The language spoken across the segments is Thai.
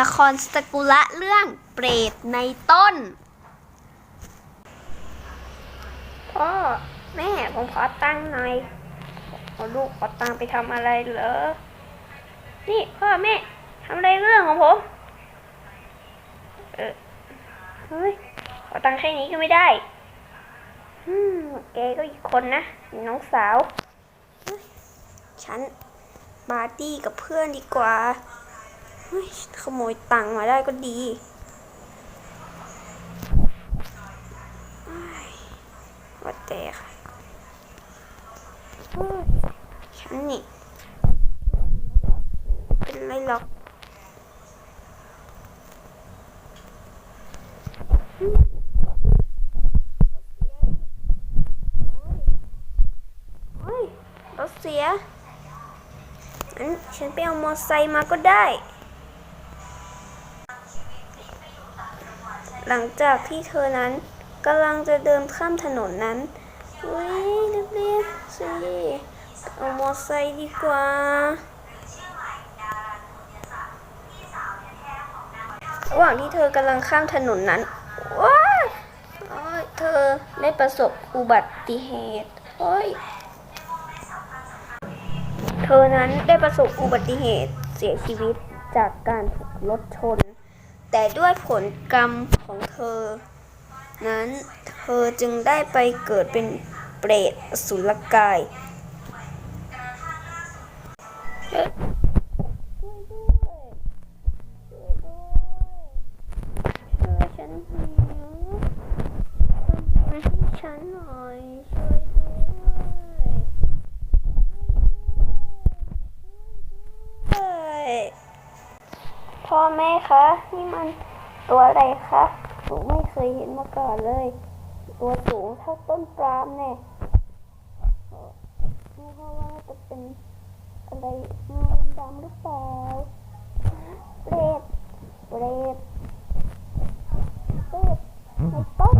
ละครสกุละเรื่องเปรตในต้น พ่อ แม่ผมขอตังค์หน่อยขอลูกขอตังค์ไปทำอะไรเหรอ นี่พ่อแม่ทำอะไรเรื่องของผม เออเฮ้ยขอตังค์แค่นี้ก็ไม่ได้อืมแกก็อีกคนนะน้องสาว ฉันปาร์ตี้กับเพื่อนดีกว่า ขโมยตังค์มาได้ก็ดีว่าแต่ค่ะฉันนี่ เป็นไรหรอกเฮ้ยรถเสีย ฉันไปเอามอไซค์มาก็ได้ หลังจากที่เธอนั้นกำลังจะเดินข้ามถนนนั้นเฮ้ยรีบๆสิเอามอไซค์ดีกว่าระหว่างที่เธอกำลังข้ามถนนนั้นว้าเธอได้ประสบอุบัติเหตุโอ้ยเธอนั้นได้ประสบอุบัติเหตุเสียชีวิตจากการถูกรถชน แต่ด้วยผลกรรมของเธอ นั้นเธอจึงได้ไปเกิดเป็นเปรตอสุรกายช่วยด้วยช่วยด้วยช่วยฉันหิวทำให้ฉันหน่อยช่วยด้วย พ่อแม่คะ นี่มันตัวอะไรคะหนูไม่เคยเห็นมาก่อนเลย ตัวสูงเท่าต้นปาล์มแน่เอ่อไม่ว่าว่าจะเป็นอะไรเงาดำๆหรือเปล่าเปรตเปรตเปรตในต้น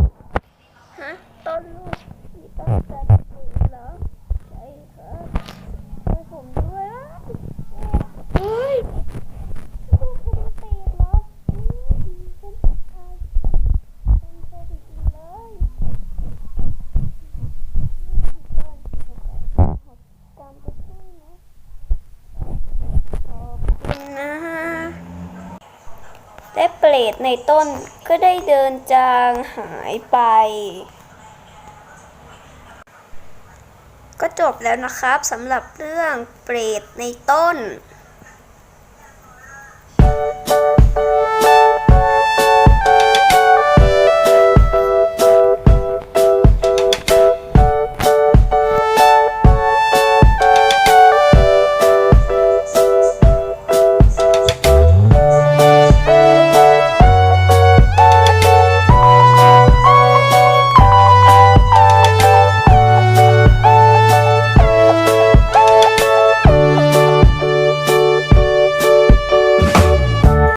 ฮะ ต้นลูกมีต้นจันทร์เหรอ ใช่ครับช่วยผมด้วยอะเฮ้ยลูกผมเปรตเหรออืมฉันตายเป็นเปรตจริงๆเลยก่อนจำไปช่วยนะขอบคุณนะ และเปรตในต้นก็ได้เดินจางหายไป ก็จบแล้วนะครับสำหรับเรื่องเปรตในต้น